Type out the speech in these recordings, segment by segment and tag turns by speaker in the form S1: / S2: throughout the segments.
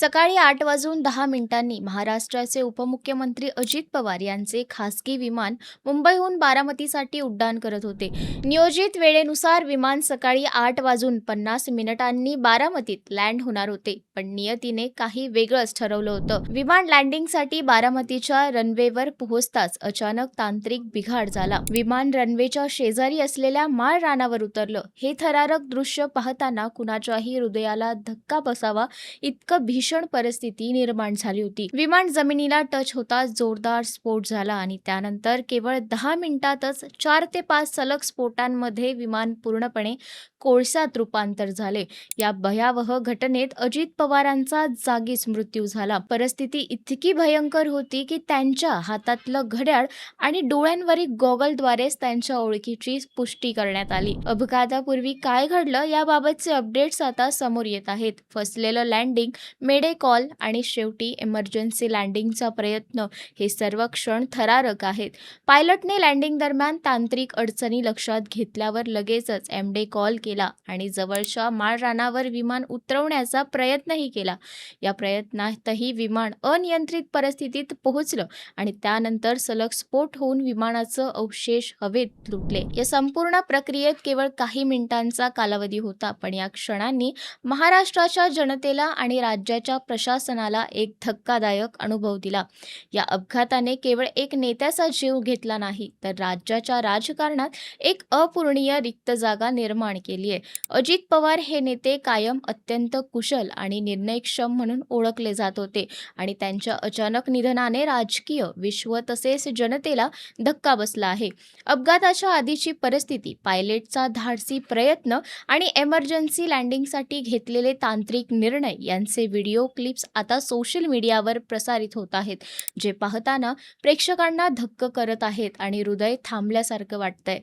S1: सकाळी आठ वाजून दहा मिनिटांनी महाराष्ट्राचे उपमुख्यमंत्री अजित पवार यांचे खासगी विमान मुंबईहून बारामतीसाठी उड्डाण करत होते. नियोजित वेळेनुसार विमान सकाळी आठ वाजून पन्नास मिनिटांनी बारामतीत लँड होणार होते पण नियतीने काही वेगळंच ठरवलं होतं. विमान लँडिंगसाठी बारामतीच्या रनवेवर पोहोचताच अचानक तांत्रिक बिघाड झाला. विमान रनवेच्या शेजारी असलेल्या माळ रानावर उतरलं. हे थरारक दृश्य पाहताना कुणाच्याही हृदयाला धक्का बसावा इतकं भीषण परिस्थिती निर्माण झाली होती. विमान जमिनीला टच होताच जोरदार स्फोट झाला आणि त्यानंतर केवळ दहा मिनिटातच चार ते पाच सलग स्फोटांमध्ये विमान पूर्णपणे कोळसात रूपांतर झाले. या भयावह घटनेत अजित पवारांचा जागीच मृत्यू झाला. परिस्थिती इतकी भयंकर होती की त्यांच्या हातातलं घड्याळ आणि डोळ्यांवरील गॉगलद्वारेच त्यांच्या ओळखीची पुष्टी करण्यात आली. अपघातापूर्वी काय घडलं याबाबतचे अपडेट्स आता समोर येत आहेत. फसलेलं लँडिंग मेडे कॉल आणि शेवटी इमर्जन्सी लँडिंगचा प्रयत्न. हे सर्व क्षण थरारक आहेत. पायलटने लँडिंग दरम्यान तांत्रिक अडचणी लक्षात घेतल्यावर लगेचच एमडे कॉल केला आणि जवळच्या माळरानावर विमान उतरवण्याचा प्रयत्नही केला. या प्रयत्नातही विमान अनियंत्रित परिस्थितीत पोहोचलं आणि त्यानंतर सलग स्फोट होऊन विमानाचं अवशेष हवेत लुटले. या संपूर्ण प्रक्रियेत केवळ काही मिनिटांचा कालावधी होता पण या क्षणांनी महाराष्ट्राच्या जनतेला आणि राज्याच्या प्रशासनाला एक धक्कादायक अनुभव दिला. या अपघाताने केवळ एक नेत्याचा जीव घेतला नाही तर राज्याच्या राजकारणात एक अपूर्णीय रिक्त जागा निर्माण केली आहे. अजित पवार हे नेते कायम अत्यंत कुशल आणि निर्णयक्षम म्हणून ओळखले जात होते आणि त्यांच्या अचानक निधनाने राजकीय विश्व तसेच जनतेला धक्का बसला आहे. अपघाताच्या आधीची परिस्थिती पायलटचा धाडसी प्रयत्न आणि एमर्जन्सी लँडिंगसाठी घेतलेले तांत्रिक निर्णय यांचे व्हिडिओ क्लिप्स आता सोशल मीडियावर प्रसारित होत आहेत जे पाहताना प्रेक्षकांना धक्क करत आहेत आणि हृदय थांबल्यासारखं वाटतंय.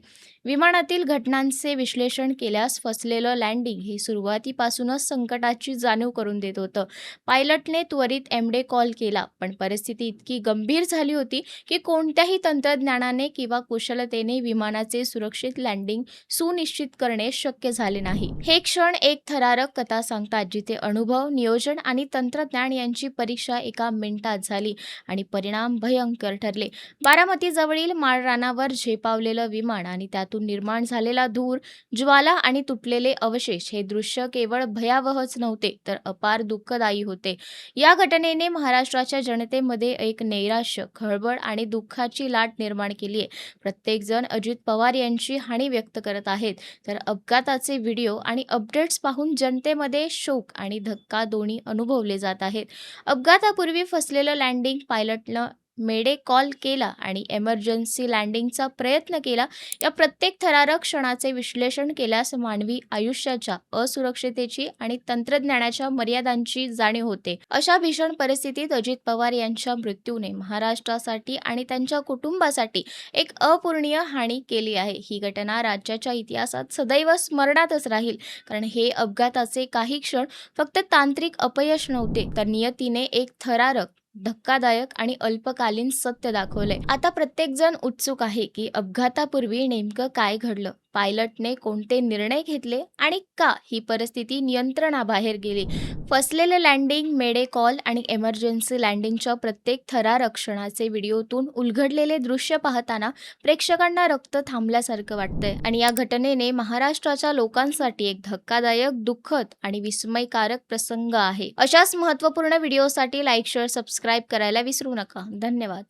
S1: विमानातील घटनांचे विश्लेषण केल्यास फसलेलं लँडिंग हे सुरुवातीपासूनच संकटाची जाणीव करून देत होतं. पायलटने त्वरित एमडे कॉल केला पण परिस्थिती इतकी गंभीर झाली होती की कोणत्याही तंत्रज्ञानाने किंवा कुशलतेने विमानाचे सुरक्षित लँडिंग सुनिश्चित करणे शक्य झाले नाही. हे क्षण एक थरारक कथा सांगतात जिथे अनुभव नियोजन आणि तंत्रज्ञान यांची परीक्षा एका मिनिटात झाली आणि परिणाम भयंकर ठरले. बारामतीजवळील माळरानावर झेपावलेलं विमान आणि त्यातून निर्माण झालेला धूर ज्वाला आणि तुटलेले अवशेष हे दृश्य केवळ भयावहच नव्हते तर अपार दुःखदायी होते. या घटनेने महाराष्ट्राच्या जनतेमध्ये एक नैराश्य खळबळ आणि दुःखाची लाट निर्माण केली आहे प्रत्येकजण अजित पवार यांची हानी व्यक्त करत आहेत. तर अपघाताचे व्हिडिओ आणि अपडेट्स पाहून जनतेमध्ये शोक आणि धक्का दोन्ही अनुभव अनुभवले जात आहेत. अपघातापूर्वी फसलेलं लँडिंग पायलटनं मेडे कॉल केला आणि एमर्जन्सी लँडिंगचा प्रयत्न केला या प्रत्येक थरारक क्षणाचे विश्लेषण केल्यास मानवी आयुष्याच्या असुरक्षितेची आणि तंत्रज्ञानाच्या मर्यादांची जाणीव होते. अशा भीषण परिस्थितीत अजित पवार यांच्या मृत्यूने महाराष्ट्रासाठी आणि त्यांच्या कुटुंबासाठी एक अपूर्णीय हानी केली आहे. ही घटना राज्याच्या इतिहासात सदैव स्मरणातच राहील. कारण हे अपघाताचे काही क्षण फक्त तांत्रिक अपयश नव्हते तर नियतीने एक थरारक धक्कादायक आणि अल्पकालीन सत्य दाखवलंय. आता प्रत्येक जण उत्सुक आहे की अपघातापूर्वी नेमकं काय घडलं. पायलटने कोणते निर्णय घेतले आणि का ही परिस्थिती नियंत्रणाबाहेर गेली? फसलेलं लँडिंग मेडे कॉल आणि एमर्जन्सी लँडिंगच्या प्रत्येक थरारक्षणाचे व्हिडिओतून उलगडलेले दृश्य पाहताना प्रेक्षकांना रक्त थांबल्यासारखं वाटतंय. आणि या घटनेने महाराष्ट्राच्या लोकांसाठी एक धक्कादायक दुःखद आणि विस्मयकारक प्रसंग आहे. अशाच महत्त्वपूर्ण व्हिडिओसाठी लाईक शेअर सबस्क्राईब करायला विसरू नका. धन्यवाद.